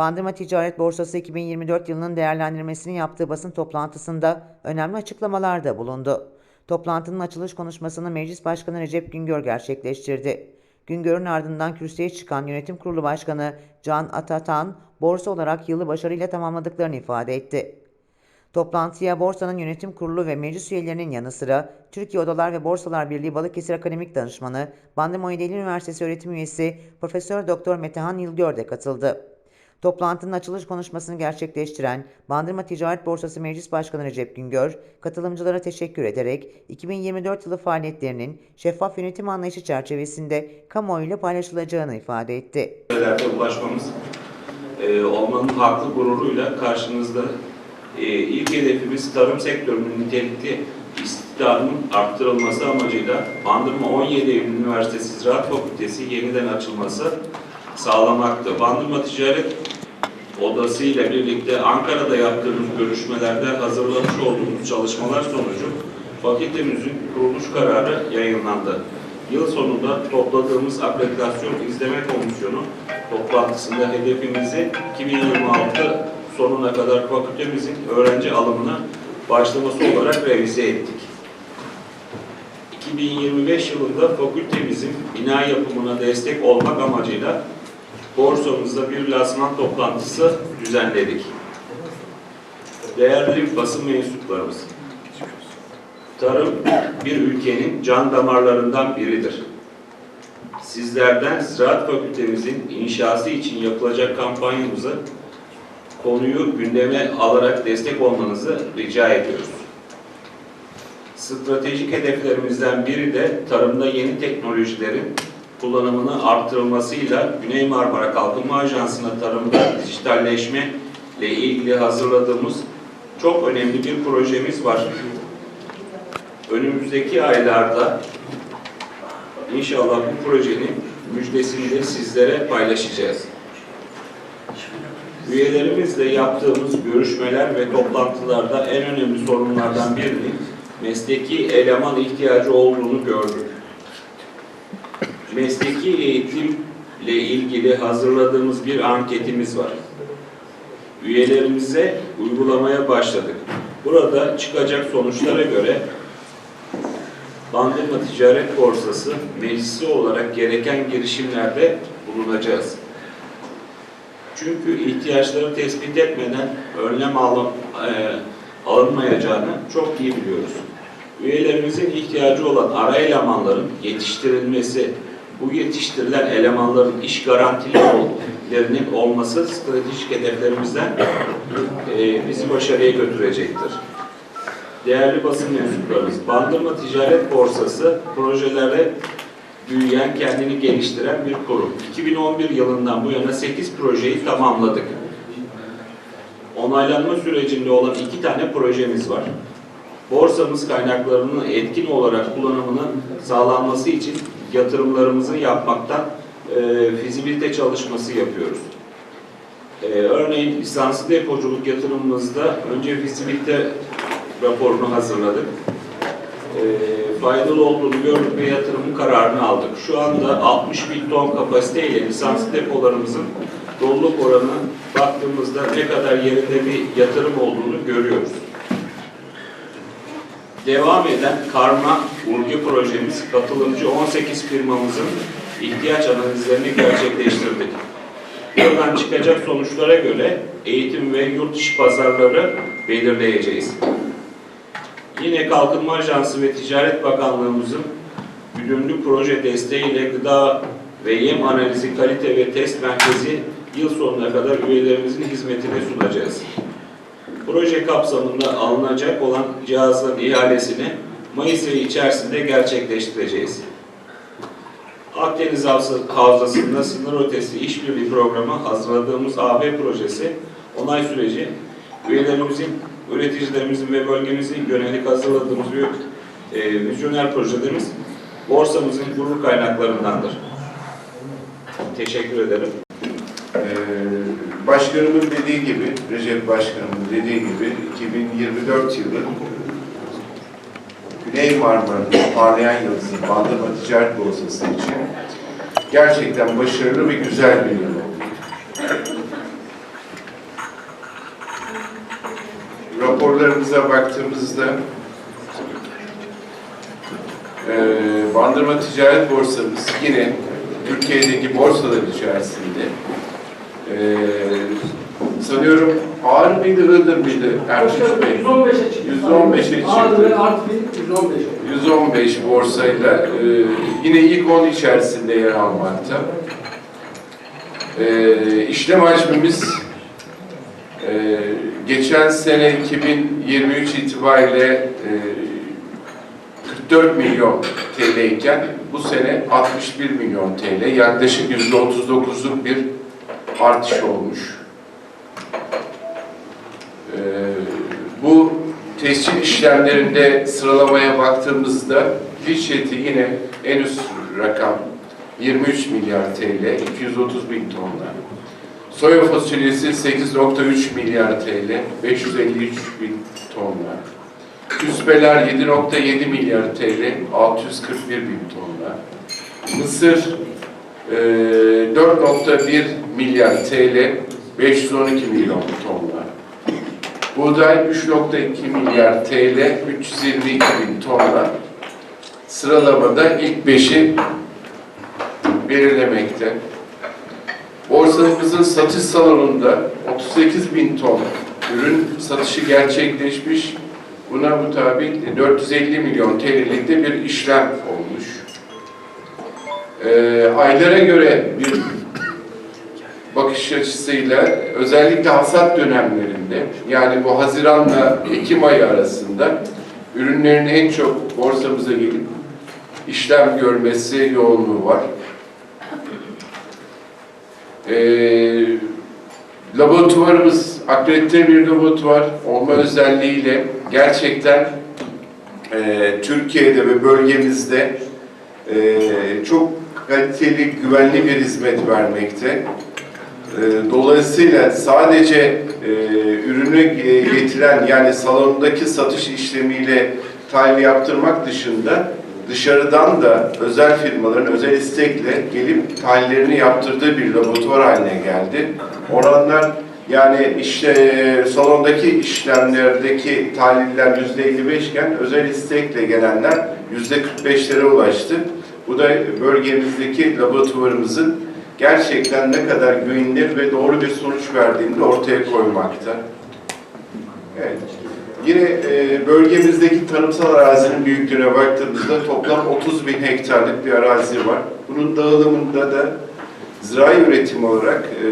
Bandırma Ticaret Borsası 2024 yılının değerlendirmesini yaptığı basın toplantısında önemli açıklamalarda bulundu. Toplantının açılış konuşmasını Meclis Başkanı Recep Güngör gerçekleştirdi. Güngör'ün ardından kürsüye çıkan Yönetim Kurulu Başkanı Can Atatan, borsa olarak yılı başarıyla tamamladıklarını ifade etti. Toplantıya borsanın yönetim kurulu ve meclis üyelerinin yanı sıra Türkiye Odalar ve Borsalar Birliği Balıkesir Akademik Danışmanı, Bandırma İdeli Üniversitesi öğretim üyesi Profesör Doktor Metehan Yılgör de katıldı. Toplantının açılış konuşmasını gerçekleştiren Bandırma Ticaret Borsası Meclis Başkanı Recep Güngör, katılımcılara teşekkür ederek 2024 yılı faaliyetlerinin şeffaf yönetim anlayışı çerçevesinde kamuoyuyla paylaşılacağını ifade etti. Ulaşmamız e, olmanın haklı gururuyla karşınızda e, ilk hedefimiz tarım sektörünün nitelikli istihdamının arttırılması amacıyla Bandırma 17 Eylül Üniversitesi Ziraat Fakültesi yeniden açılması sağlamaktı. Bandırma Ticaret Odası ile birlikte Ankara'da yaptığımız görüşmelerde hazırlamış olduğumuz çalışmalar sonucu fakültemizin kuruluş kararı yayınlandı. Yıl sonunda topladığımız akreditasyon izleme komisyonu toplantısında hedefimizi 2026 sonuna kadar fakültemizin öğrenci alımına başlaması olarak revize ettik. 2025 yılında fakültemizin bina yapımına destek olmak amacıyla borsamızda bir lansman toplantısı düzenledik. Değerli basın mensuplarımız, tarım bir ülkenin can damarlarından biridir. Sizlerden Ziraat Fakültemizin inşası için yapılacak kampanyamızı konuyu gündeme alarak destek olmanızı rica ediyoruz. Stratejik hedeflerimizden biri de tarımda yeni teknolojilerin kullanımını arttırılmasıyla Güney Marmara Kalkınma Ajansı'na tarımda dijitalleşme ile ilgili hazırladığımız çok önemli bir projemiz var. Önümüzdeki aylarda inşallah bu projenin müjdesini de sizlere paylaşacağız. Üyelerimizle yaptığımız görüşmeler ve toplantılarda en önemli sorunlardan birinin mesleki eleman ihtiyacı olduğunu gördük. Mesleki eğitimle ilgili hazırladığımız bir anketimiz var. Üyelerimize uygulamaya başladık. Burada çıkacak sonuçlara göre Bandırma Ticaret Borsası meclisi olarak gereken girişimlerde bulunacağız. Çünkü ihtiyaçları tespit etmeden önlem alın, e, alınmayacağını çok iyi biliyoruz. Üyelerimizin ihtiyacı olan ara elemanların yetiştirilmesi, bu yetiştirilen elemanların iş garantilerinin olması stratejik hedeflerimizden e, bizi başarıya götürecektir. Değerli basın mensuplarımız, Bandırma Ticaret Borsası projelere büyüyen, kendini geliştiren bir kurum. 2011 yılından bu yana 8 projeyi tamamladık. Onaylanma sürecinde olan iki tane projemiz var. Borsamız kaynaklarının etkin olarak kullanımının sağlanması için yatırımlarımızı yapmaktan e, fizibilite çalışması yapıyoruz. E, örneğin lisanslı depoculuk yatırımımızda önce fizibilite raporunu hazırladık. E, faydalı olduğunu gördük ve yatırımın kararını aldık. Şu anda 60 bin ton kapasiteyle lisanslı depolarımızın doluluk oranı baktığımızda ne kadar yerinde bir yatırım olduğunu görüyoruz. Devam eden karma urge projemiz katılımcı 18 firmamızın ihtiyaç analizlerini gerçekleştirdik. Buradan çıkacak sonuçlara göre eğitim ve yurt dışı pazarları belirleyeceğiz. Yine Kalkınma Ajansı ve Ticaret Bakanlığımızın güdümlü proje desteğiyle gıda ve yem analizi kalite ve test merkezi yıl sonuna kadar üyelerimizin hizmetine sunacağız. Proje kapsamında alınacak olan cihazların ihalesini Mayıs ayı içerisinde gerçekleştireceğiz. Akdeniz Havza- Havzası'nda sınır ötesi işbirliği programı hazırladığımız AB projesi onay süreci üyelerimizin, üreticilerimizin ve bölgemizin yönelik hazırladığımız bir e, vizyoner projelerimiz borsamızın gurur kaynaklarındandır. Teşekkür ederim. Başkanımın dediği gibi, Recep Başkanımın dediği gibi 2024 yılı Güney Marmara'nın parlayan yıldızı Bandırma Ticaret Borsası için gerçekten başarılı ve güzel bir yıl oldu. Raporlarımıza baktığımızda e, Bandırma Ticaret Borsamız yine Türkiye'deki borsalar içerisinde sanıyorum ağır mıydı, Iğdır mıydı Ertuğrul Bey? 115'e çıktı. 115'e çıktı. Ağrı ve Artvin 115 oldu. 115 borsayla e, yine ilk 10 içerisinde yer almakta. E, işlem hacmimiz e, geçen sene 2023 itibariyle e, 44 milyon TL iken bu sene 61 milyon TL yaklaşık %39'luk bir artış olmuş. E, bu tescil işlemlerinde sıralamaya baktığımızda Fişyeti yine en üst rakam 23 milyar TL, 230 bin tonla. Soya fasulyesi 8.3 milyar TL, 553 bin tonla. Küspeler 7.7 milyar TL, 641 bin tonla. Mısır 4.1 milyar TL, 512 milyon tonla. Buğday 3.2 milyar TL, 322 bin tonla sıralamada ilk beşi belirlemekte. Borsamızın satış salonunda 38 bin ton ürün satışı gerçekleşmiş. Buna mutabik 450 milyon TL'lik de bir işlem olmuş. Ee, aylara göre bir bakış açısıyla özellikle hasat dönemlerinde yani bu Haziran'la Ekim ayı arasında ürünlerin en çok borsamıza gelip işlem görmesi yoğunluğu var. Ee, laboratuvarımız akredite bir laboratuvar olma özelliğiyle gerçekten e, Türkiye'de ve bölgemizde e, çok kaliteli, güvenli bir hizmet vermekte. E, Dolayısıyla sadece e, ürünü e, getiren yani salondaki satış işlemiyle tahlil yaptırmak dışında dışarıdan da özel firmaların özel istekle gelip tahlillerini yaptırdığı bir laboratuvar haline geldi. Oranlar yani işte e, salondaki işlemlerdeki tahliller yüzde 55 iken özel istekle gelenler yüzde 45'lere ulaştı. Bu da bölgemizdeki laboratuvarımızın gerçekten ne kadar güvenilir ve doğru bir sonuç verdiğini de ortaya koymakta. Evet. Yine e, bölgemizdeki tarımsal arazinin büyüklüğüne baktığımızda toplam 30 bin hektarlık bir arazi var. Bunun dağılımında da zirai üretim olarak e,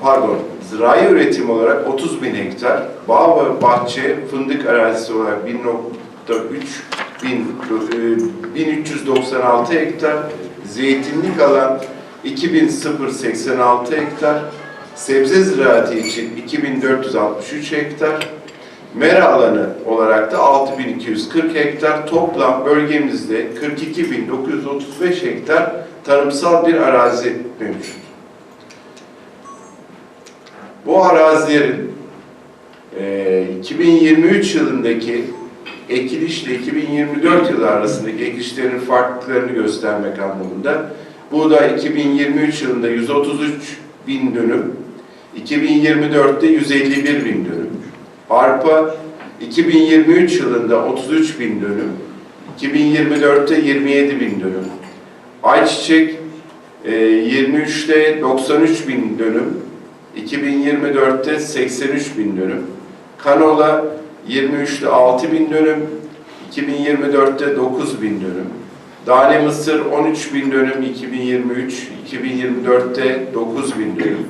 pardon zirai üretim olarak 30 bin hektar, bağ ve bahçe, fındık arazisi olarak 1.3 bin, e, 1396 hektar, zeytinlik alan 2086 hektar, sebze ziraatı için 2463 hektar, mera alanı olarak da 6240 hektar, toplam bölgemizde 42935 hektar tarımsal bir arazi mevcut. Bu arazilerin e, 2023 yılındaki ekilişle 2024 yılı arasındaki ekilişlerin farklılıklarını göstermek anlamında buğday 2023 yılında 133 bin dönüm, 2024'te 151 bin dönüm. Arpa 2023 yılında 33 bin dönüm, 2024'te 27 bin dönüm. Ayçiçek e, 23'te 93 bin dönüm, 2024'te 83 bin dönüm. Kanola 23'te 6 bin dönüm, 2024'te 9 bin dönüm. Dane mısır 13 bin dönüm 2023, 2024'te 9 bin dönüm.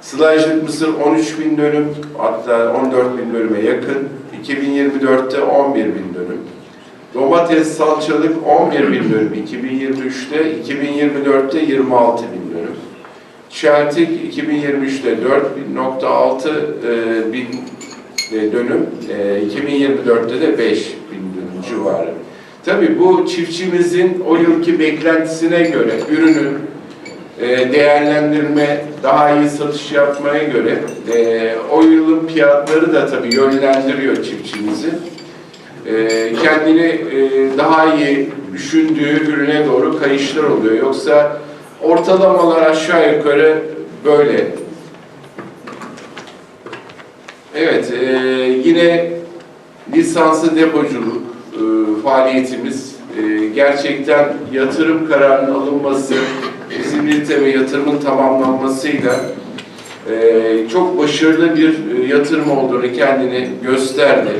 Sılajlık mısır 13 bin dönüm, hatta 14 bin dönüme yakın. 2024'te 11 bin dönüm. Domates salçalık 11 bin dönüm 2023'te, 2024'te 26 bin dönüm. Çeltik 2023'te 4.6 e, bin e, dönüm, e, 2024'te de 5 bin dönüm civarı. Tabii bu çiftçimizin o yılki beklentisine göre ürünü e, değerlendirme, daha iyi satış yapmaya göre e, o yılın fiyatları da tabii yönlendiriyor çiftçimizi. E, kendini e, daha iyi düşündüğü ürüne doğru kayışlar oluyor. Yoksa ortalamalar aşağı yukarı böyle. Evet, e, yine lisanslı depoculuk e, faaliyetimiz e, gerçekten yatırım kararının alınması, fizibilite ve yatırımın tamamlanmasıyla e, çok başarılı bir e, yatırım olduğunu kendini gösterdi.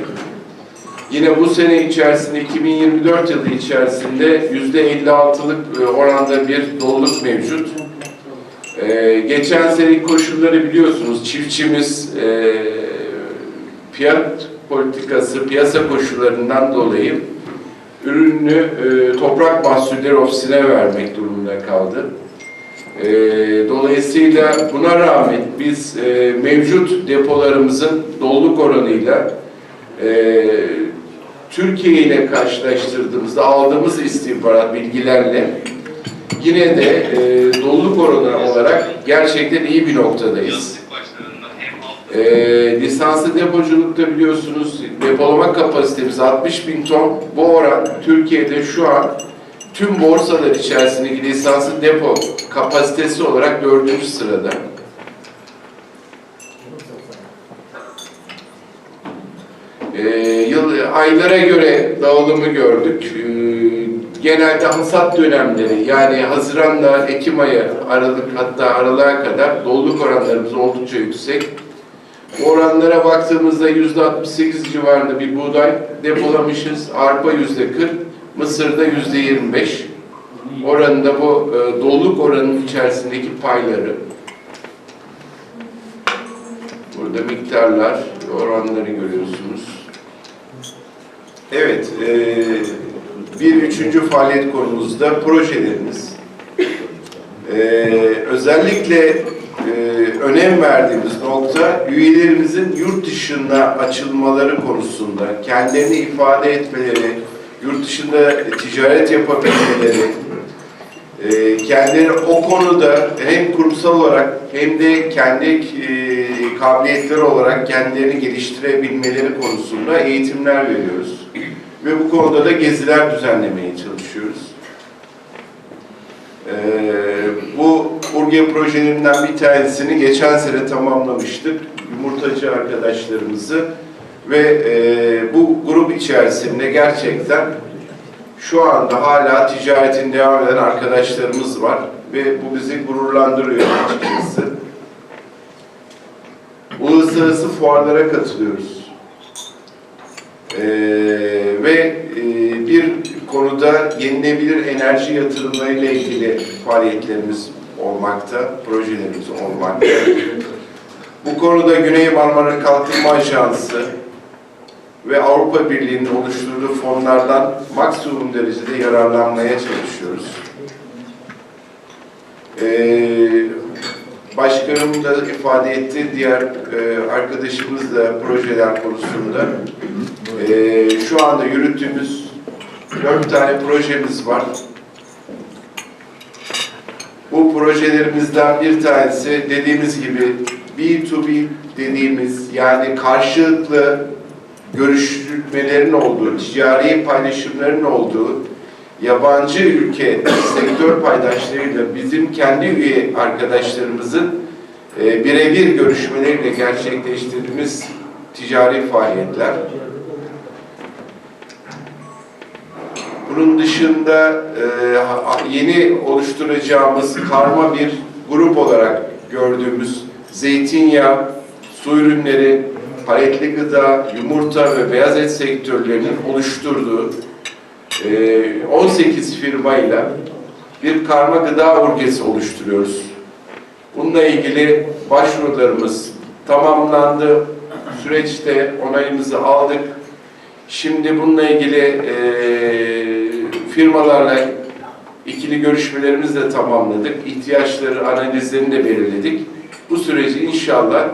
Yine bu sene içerisinde 2024 yılı içerisinde %56'lık e, oranda bir doluluk mevcut. Ee, geçen seneki koşulları biliyorsunuz. Çiftçimiz e, fiyat politikası, piyasa koşullarından dolayı ürünü e, toprak mahsulleri ofisine vermek durumunda kaldı. E, dolayısıyla buna rağmen biz e, mevcut depolarımızın doluluk oranıyla e, Türkiye ile karşılaştırdığımızda aldığımız istihbarat bilgilerle yine de e, doluluk oranı olarak gerçekten iyi bir noktadayız. E, lisanslı depoculukta biliyorsunuz depolama kapasitemiz 60 bin ton. Bu oran Türkiye'de şu an tüm borsalar içerisindeki lisanslı depo kapasitesi olarak dördüncü sırada. E, yıl, aylara göre dağılımı gördük. E, genelde hasat dönemleri yani Haziran'da Ekim ayı, Aralık hatta Aralık'a kadar doluluk oranlarımız oldukça yüksek. Oranlara baktığımızda yüzde 68 civarında bir buğday depolamışız. Arpa yüzde 40, Mısır'da yüzde 25. Oranında bu e, doluluk oranının içerisindeki payları. Burada miktarlar, oranları görüyorsunuz. Evet, e, bir üçüncü faaliyet konumuzda projelerimiz. E, özellikle e, önem verdiğimiz nokta üyelerimizin yurt dışına açılmaları konusunda kendilerini ifade etmeleri, yurt dışında ticaret yapabilmeleri, e, kendileri o konuda hem kurumsal olarak hem de kendi e, kabiliyetleri olarak kendilerini geliştirebilmeleri konusunda eğitimler veriyoruz. Ve bu konuda da geziler düzenlemeye çalışıyoruz. Ee, bu Urge projelerinden bir tanesini geçen sene tamamlamıştık. Yumurtacı arkadaşlarımızı ve e, bu grup içerisinde gerçekten şu anda hala ticaretin devam eden arkadaşlarımız var ve bu bizi gururlandırıyor açıkçası. Uluslararası fuarlara katılıyoruz. Ee, ve e, bir konuda yenilebilir enerji yatırımlarıyla ilgili faaliyetlerimiz olmakta, projelerimiz olmakta. Bu konuda Güney Marmara Kalkınma Ajansı ve Avrupa Birliği'nin oluşturduğu fonlardan maksimum derecede yararlanmaya çalışıyoruz. Ee, başkanım da ifade etti, diğer e, arkadaşımız da projeler konusunda. Ee, şu anda yürüttüğümüz dört tane projemiz var. Bu projelerimizden bir tanesi dediğimiz gibi B2B dediğimiz yani karşılıklı görüşmelerin olduğu, ticari paylaşımların olduğu yabancı ülke sektör paydaşlarıyla bizim kendi üye arkadaşlarımızın e, birebir görüşmeleriyle gerçekleştirdiğimiz ticari faaliyetler. Bunun dışında e, yeni oluşturacağımız karma bir grup olarak gördüğümüz zeytinyağı, su ürünleri, paletli gıda, yumurta ve beyaz et sektörlerinin oluşturduğu e, 18 firmayla bir karma gıda orgesi oluşturuyoruz. Bununla ilgili başvurularımız tamamlandı. Süreçte onayımızı aldık. Şimdi bununla ilgili e, firmalarla ikili görüşmelerimizi de tamamladık. İhtiyaçları, analizlerini de belirledik. Bu süreci inşallah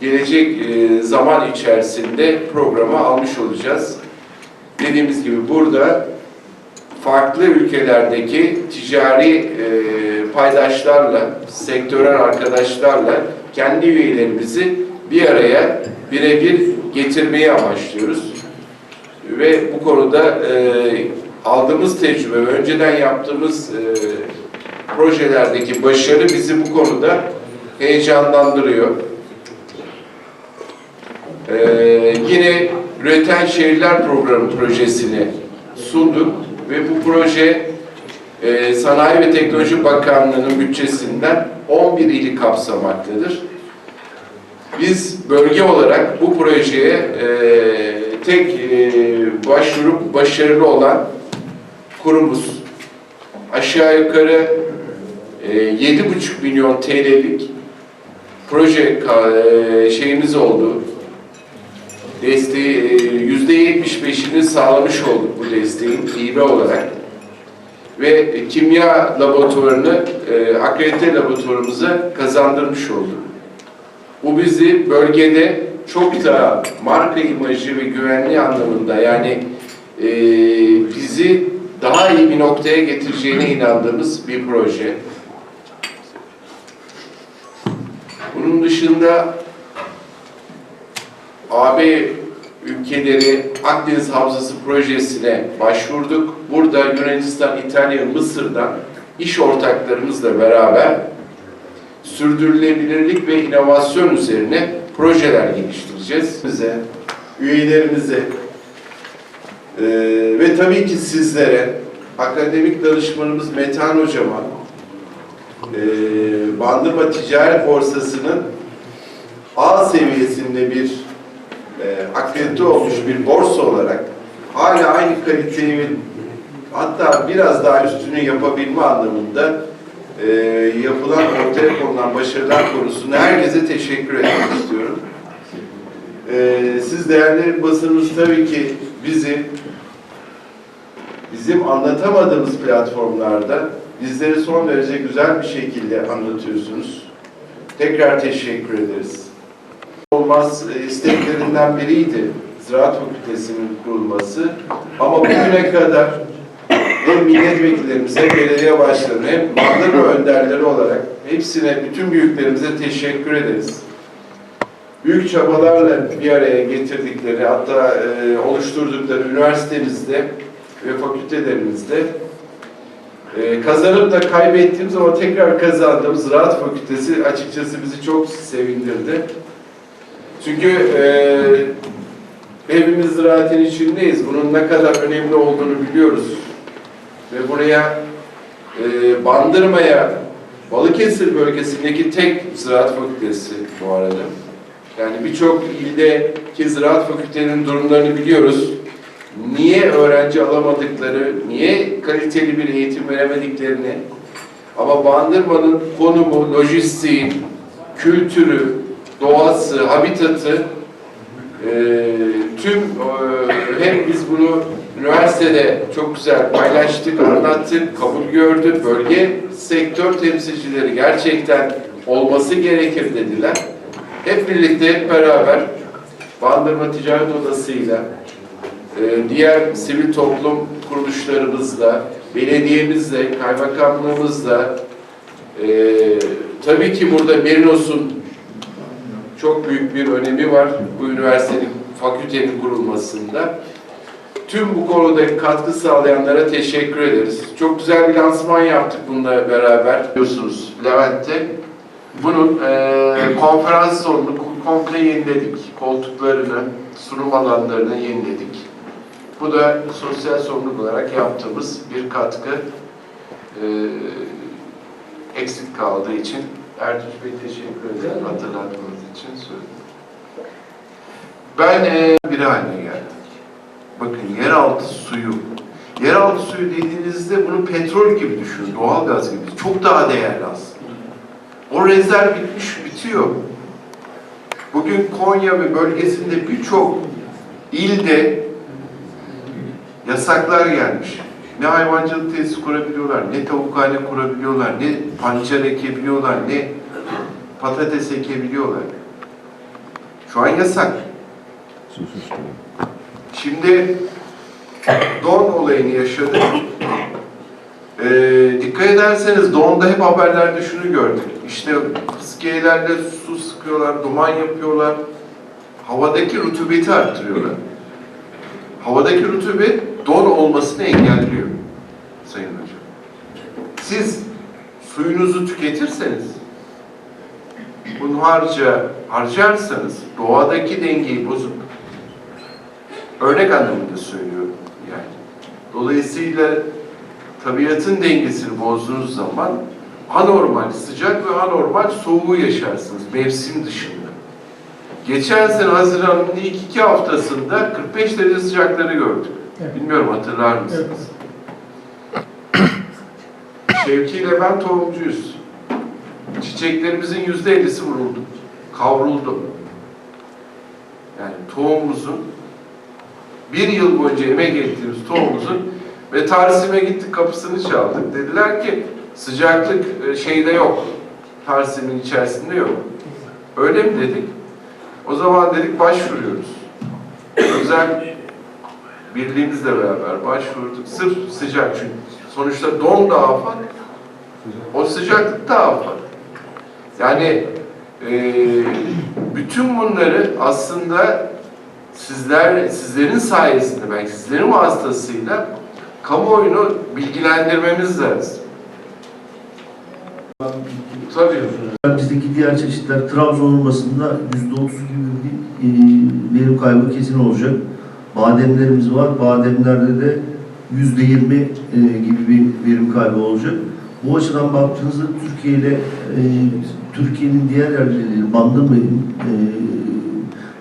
gelecek e, zaman içerisinde programa almış olacağız. Dediğimiz gibi burada farklı ülkelerdeki ticari e, paydaşlarla, sektörel arkadaşlarla kendi üyelerimizi bir araya birebir getirmeyi amaçlıyoruz. Ve bu konuda e, aldığımız tecrübe ve önceden yaptığımız e, projelerdeki başarı bizi bu konuda heyecanlandırıyor. Ee, yine Üreten Şehirler Programı projesini sunduk ve bu proje e, Sanayi ve Teknoloji Bakanlığı'nın bütçesinden 11 ili kapsamaktadır. Biz bölge olarak bu projeye e, tek e, başvurup başarılı olan kurumuz. Aşağı yukarı e, 7,5 milyon TL'lik proje e, şeyimiz oldu. Desteği e, yüzde 75'ini sağlamış olduk bu desteğin hibe olarak. Ve kimya laboratuvarını akredite laboratuvarımıza kazandırmış olduk. Bu bizi bölgede çok daha marka imajı ve güvenliği anlamında yani bizi daha iyi bir noktaya getireceğine inandığımız bir proje. Bunun dışında AB ülkeleri Akdeniz Havzası projesine başvurduk. Burada Yunanistan, İtalya, Mısır'dan iş ortaklarımızla beraber sürdürülebilirlik ve inovasyon üzerine projeler geliştireceğiz. bize, üyelerimize eee, ve tabii ki sizlere, akademik danışmanımız Metehan Hocama, eee Bandırma Ticaret Borsası'nın A seviyesinde bir eee akredite olmuş bir borsa olarak hala aynı kaliteyi hatta biraz daha üstünü yapabilme anlamında eee, yapılan ortaya konulan başarılar konusunda herkese teşekkür etmek istiyorum. Ee, siz değerli basınımız tabii ki bizi bizim anlatamadığımız platformlarda bizleri son derece güzel bir şekilde anlatıyorsunuz. Tekrar teşekkür ederiz. Olmaz e, isteklerinden biriydi Ziraat Fakültesi'nin kurulması. Ama bugüne kadar hem milletvekillerimiz belediye başkanı hem Bandırma önderleri olarak hepsine, bütün büyüklerimize teşekkür ederiz büyük çabalarla bir araya getirdikleri, hatta e, oluşturdukları üniversitemizde ve fakültelerimizde e, kazanıp da kaybettiğimiz ama tekrar kazandığımız Ziraat Fakültesi açıkçası bizi çok sevindirdi. Çünkü e, hepimiz ziraatin içindeyiz. Bunun ne kadar önemli olduğunu biliyoruz. Ve buraya e, Bandırma'ya Balıkesir bölgesindeki tek ziraat fakültesi bu arada. Yani birçok ildeki ziraat fakültelerinin durumlarını biliyoruz. Niye öğrenci alamadıkları, niye kaliteli bir eğitim veremediklerini ama Bandırma'nın konumu, lojistiği, kültürü, doğası, habitatı e, tüm e, hem biz bunu üniversitede çok güzel paylaştık, anlattık, kabul gördü. Bölge sektör temsilcileri gerçekten olması gerekir dediler. Hep birlikte, hep beraber Bandırma Ticaret Odası'yla, e, diğer sivil toplum kuruluşlarımızla, belediyemizle, kaymakamlığımızla, e, tabii ki burada Merinos'un çok büyük bir önemi var bu üniversitenin, fakültenin kurulmasında. Tüm bu konuda katkı sağlayanlara teşekkür ederiz. Çok güzel bir lansman yaptık bununla beraber. Biliyorsunuz Levent'te. Bunun eee konferans salonunu komple yeniledik. Koltuklarını, sunum alanlarını yeniledik. Bu da sosyal sorumluluk olarak yaptığımız bir katkı. Eee, eksik kaldığı için Ertuğrul Bey teşekkür ederim hatırlatmanız için söyledim. Ben eee biri haline geldim. Bakın yeraltı suyu. Yeraltı suyu dediğinizde bunu petrol gibi düşünün, doğal gaz gibi. Çok daha değerli aslında. O rezerv bitmiş, bitiyor. Bugün Konya ve bölgesinde birçok ilde yasaklar gelmiş. Ne hayvancılık tesisi kurabiliyorlar, ne tavukhane kurabiliyorlar, ne pancar ekebiliyorlar, ne patates ekebiliyorlar. Şu an yasak. Şimdi don olayını yaşadık. Ee, dikkat ederseniz donda hep haberlerde şunu gördük. İşte fıskiyelerle su sıkıyorlar, duman yapıyorlar. Havadaki rutubeti arttırıyorlar. Havadaki rutubet don olmasını engelliyor Sayın Hocam. Siz suyunuzu tüketirseniz hunharca harcarsanız doğadaki dengeyi bozup örnek anlamında söylüyorum yani. Dolayısıyla tabiatın dengesini bozduğunuz zaman anormal sıcak ve anormal soğuğu yaşarsınız mevsim dışında. Geçen sene Haziran'ın ilk iki haftasında 45 derece sıcakları gördük. Evet. Bilmiyorum hatırlar mısınız? Şevki ile ben tohumcuyuz. Çiçeklerimizin yüzde ellisi vuruldu. Kavruldu. Yani tohumumuzun bir yıl boyunca emek ettiğimiz tohumumuzun ve Tarsim'e gittik kapısını çaldık. Dediler ki sıcaklık e, şeyde yok. Tarsim'in içerisinde yok. Öyle mi dedik? O zaman dedik başvuruyoruz. Özel birliğimizle beraber başvurduk. Sırf sıcak çünkü. Sonuçta don da afat. O sıcaklık da afat. Yani e, bütün bunları aslında sizler, sizlerin sayesinde belki sizlerin vasıtasıyla kamuoyunu bilgilendirmemiz lazım. Tabii. Bizdeki diğer çeşitler Trabzon olmasında %30 gibi bir e, verim kaybı kesin olacak. Bademlerimiz var. Bademlerde de %20 e, gibi bir verim kaybı olacak. Bu açıdan baktığınızda Türkiye ile e, Türkiye'nin diğer yerleriyle Bandırma e,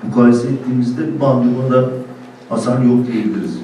mukayese ettiğimizde Bandırma'da hasar yok diyebiliriz.